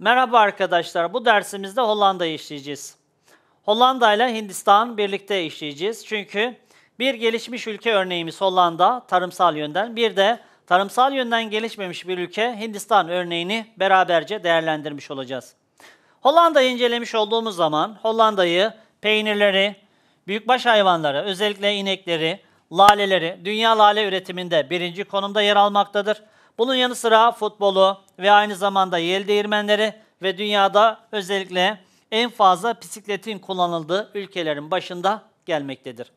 Merhaba arkadaşlar. Bu dersimizde Hollanda'yı işleyeceğiz. Hollanda ile Hindistan birlikte işleyeceğiz. Çünkü bir gelişmiş ülke örneğimiz Hollanda tarımsal yönden, bir de tarımsal yönden gelişmemiş bir ülke Hindistan örneğini beraberce değerlendirmiş olacağız. Hollanda'yı incelemiş olduğumuz zaman Hollanda'yı peynirleri, büyükbaş hayvanları, özellikle inekleri, laleleri dünya lale üretiminde birinci konumda yer almaktadır. Bunun yanı sıra futbolu ve aynı zamanda yel değirmenleri ve dünyada özellikle en fazla bisikletin kullanıldığı ülkelerin başında gelmektedir.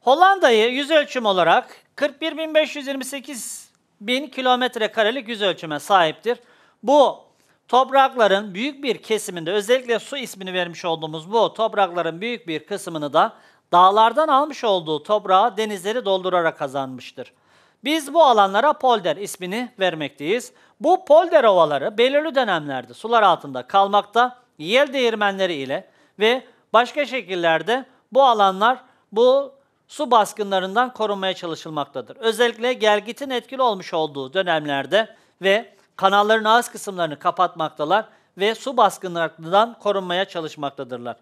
Hollanda'yı yüz ölçüm olarak 41.528 bin kilometre karelik yüz ölçüme sahiptir. Bu toprakların büyük bir kesiminde özellikle su ismini vermiş olduğumuz bu toprakların büyük bir kısmını da dağlardan almış olduğu toprağı denizleri doldurarak kazanmıştır. Biz bu alanlara polder ismini vermekteyiz. Bu polder ovaları belirli dönemlerde sular altında kalmakta, yel değirmenleri ile ve başka şekillerde bu alanlar bu su baskınlarından korunmaya çalışılmaktadır. Özellikle gelgitin etkili olmuş olduğu dönemlerde ve kanalların ağız kısımlarını kapatmaktalar ve su baskınlarından korunmaya çalışmaktadırlar.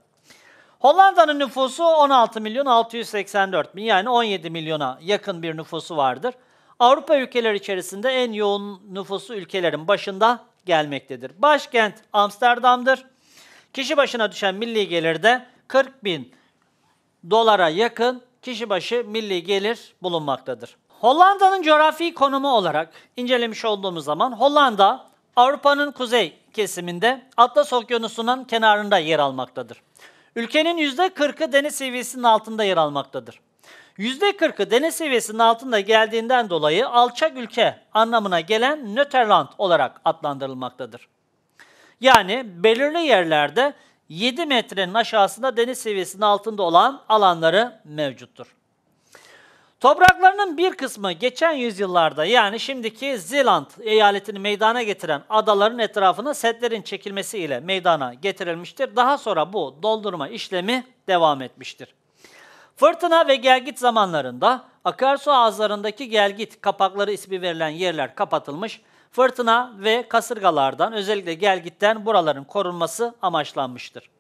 Hollanda'nın nüfusu 16 milyon 684 bin yani 17 milyona yakın bir nüfusu vardır. Avrupa ülkeleri içerisinde en yoğun nüfusu ülkelerin başında gelmektedir. Başkent Amsterdam'dır. Kişi başına düşen milli gelir de 40 bin dolara yakın kişi başı milli gelir bulunmaktadır. Hollanda'nın coğrafi konumu olarak incelemiş olduğumuz zaman Hollanda Avrupa'nın kuzey kesiminde Atlas Okyanusu'nun kenarında yer almaktadır. Ülkenin %40'ı deniz seviyesinin altında yer almaktadır. %40'ı deniz seviyesinin altında geldiğinden dolayı alçak ülke anlamına gelen Nöterland olarak adlandırılmaktadır. Yani belirli yerlerde 7 metrenin aşağısında deniz seviyesinin altında olan alanları mevcuttur. Topraklarının bir kısmı geçen yüzyıllarda yani şimdiki Zeeland eyaletini meydana getiren adaların etrafına setlerin çekilmesiyle meydana getirilmiştir. Daha sonra bu doldurma işlemi devam etmiştir. Fırtına ve gelgit zamanlarında akarsu ağızlarındaki gelgit kapakları ismi verilen yerler kapatılmış, fırtına ve kasırgalardan özellikle gelgitten buraların korunması amaçlanmıştır.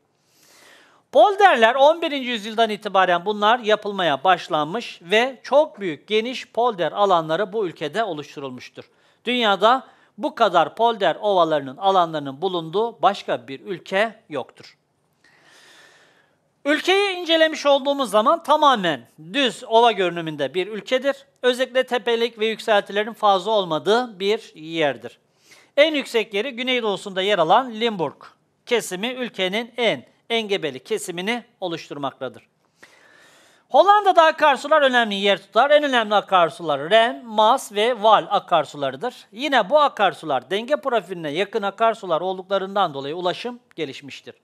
Polderler 11. yüzyıldan itibaren bunlar yapılmaya başlanmış ve çok büyük geniş polder alanları bu ülkede oluşturulmuştur. Dünyada bu kadar polder ovalarının alanlarının bulunduğu başka bir ülke yoktur. Ülkeyi incelemiş olduğumuz zaman tamamen düz ova görünümünde bir ülkedir. Özellikle tepelik ve yükseltilerin fazla olmadığı bir yerdir. En yüksek yeri güneydoğusunda yer alan Limburg kesimi ülkenin en engebeli kesimini oluşturmaktadır. Hollanda'da akarsular önemli yer tutar. En önemli akarsular Ren, Maas ve Val akarsularıdır. Yine bu akarsular denge profiline yakın akarsular olduklarından dolayı ulaşım gelişmiştir.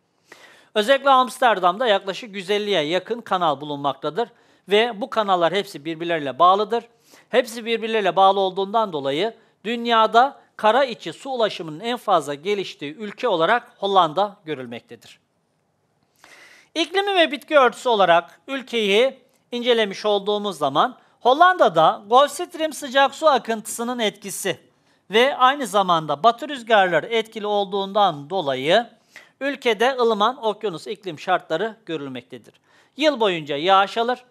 Özellikle Amsterdam'da yaklaşık 150'ye yakın kanal bulunmaktadır ve bu kanallar hepsi birbirleriyle bağlıdır. Hepsi birbirleriyle bağlı olduğundan dolayı dünyada kara içi su ulaşımının en fazla geliştiği ülke olarak Hollanda görülmektedir. İklimi ve bitki örtüsü olarak ülkeyi incelemiş olduğumuz zaman Hollanda'da Gulf Stream sıcak su akıntısının etkisi ve aynı zamanda batı rüzgarları etkili olduğundan dolayı ülkede ılıman okyanus iklim şartları görülmektedir. Yıl boyunca yağış alır.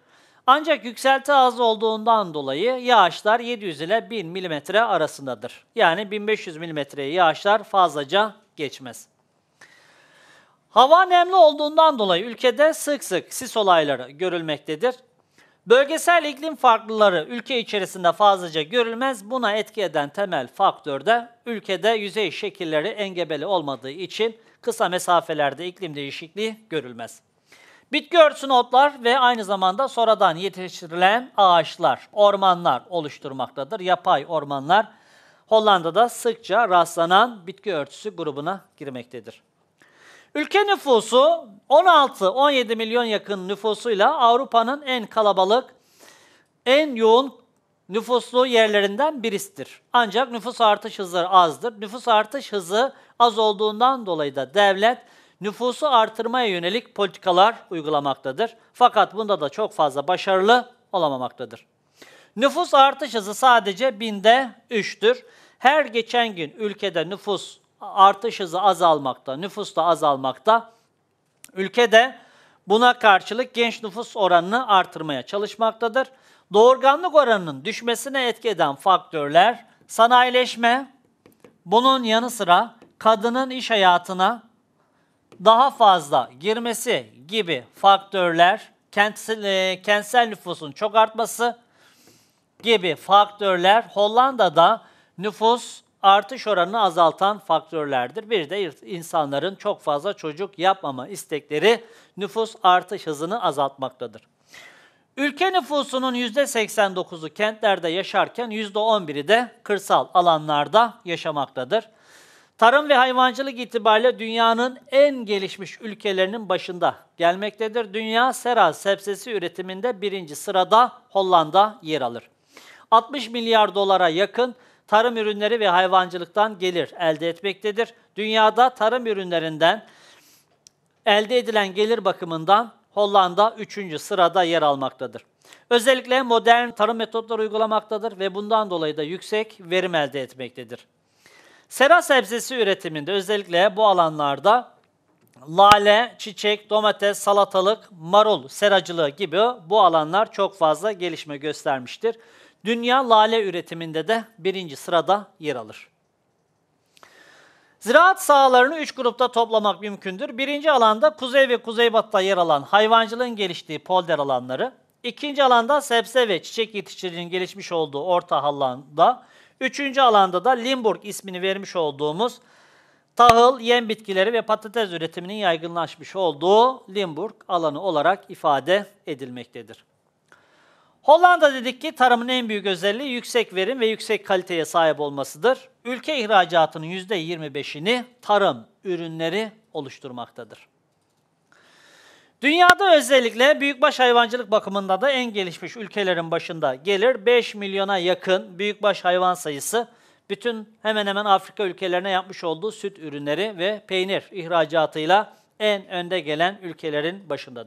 Ancak yükselti az olduğundan dolayı yağışlar 700 ile 1000 mm arasındadır. Yani 1500 mm'ye yağışlar fazlaca geçmez. Hava nemli olduğundan dolayı ülkede sık sık sis olayları görülmektedir. Bölgesel iklim farklılıkları ülke içerisinde fazlaca görülmez. Buna etki eden temel faktör de ülkede yüzey şekilleri engebeli olmadığı için kısa mesafelerde iklim değişikliği görülmez. Bitki örtüsü otlar ve aynı zamanda sonradan yetiştirilen ağaçlar, ormanlar oluşturmaktadır. Yapay ormanlar Hollanda'da sıkça rastlanan bitki örtüsü grubuna girmektedir. Ülke nüfusu 16-17 milyon yakın nüfusuyla Avrupa'nın en kalabalık, en yoğun nüfuslu yerlerinden birisidir. Ancak nüfus artış hızı azdır. Nüfus artış hızı az olduğundan dolayı da devlet nüfusu artırmaya yönelik politikalar uygulamaktadır. Fakat bunda da çok fazla başarılı olamamaktadır. Nüfus artış hızı sadece binde 3'tür. Her geçen gün ülkede nüfus artış hızı azalmakta, nüfus da azalmakta. Ülkede buna karşılık genç nüfus oranını artırmaya çalışmaktadır. Doğurganlık oranının düşmesine etki eden faktörler sanayileşme, bunun yanı sıra kadının iş hayatına daha fazla girmesi gibi faktörler, kentsel, e, kentsel nüfusun çok artması gibi faktörler Hollanda'da nüfus artış oranını azaltan faktörlerdir. Bir de insanların çok fazla çocuk yapmama istekleri nüfus artış hızını azaltmaktadır. Ülke nüfusunun %89'u kentlerde yaşarken %11'i de kırsal alanlarda yaşamaktadır. Tarım ve hayvancılık itibariyle dünyanın en gelişmiş ülkelerinin başında gelmektedir. Dünya sera sebzesi üretiminde birinci sırada Hollanda yer alır. 60 milyar dolara yakın tarım ürünleri ve hayvancılıktan gelir elde etmektedir. Dünyada tarım ürünlerinden elde edilen gelir bakımından Hollanda 3. sırada yer almaktadır. Özellikle modern tarım metotları uygulamaktadır ve bundan dolayı da yüksek verim elde etmektedir. Sera sebzesi üretiminde özellikle bu alanlarda lale, çiçek, domates, salatalık, marul seracılığı gibi bu alanlar çok fazla gelişme göstermiştir. Dünya lale üretiminde de birinci sırada yer alır. Ziraat sahalarını üç grupta toplamak mümkündür. Birinci alanda kuzey ve kuzeybatıda yer alan hayvancılığın geliştiği polder alanları. İkinci alanda sebze ve çiçek yetiştiricinin gelişmiş olduğu orta alanda. Üçüncü alanda da Limburg ismini vermiş olduğumuz tahıl, yem bitkileri ve patates üretiminin yaygınlaşmış olduğu Limburg alanı olarak ifade edilmektedir. Hollanda dedik ki tarımın en büyük özelliği yüksek verim ve yüksek kaliteye sahip olmasıdır. Ülke ihracatının %25'ini tarım ürünleri oluşturmaktadır. Dünyada özellikle büyükbaş hayvancılık bakımında da en gelişmiş ülkelerin başında gelir. 5 milyona yakın büyükbaş hayvan sayısı bütün hemen hemen Afrika ülkelerine yapmış olduğu süt ürünleri ve peynir ihracatıyla en önde gelen ülkelerin başındadır.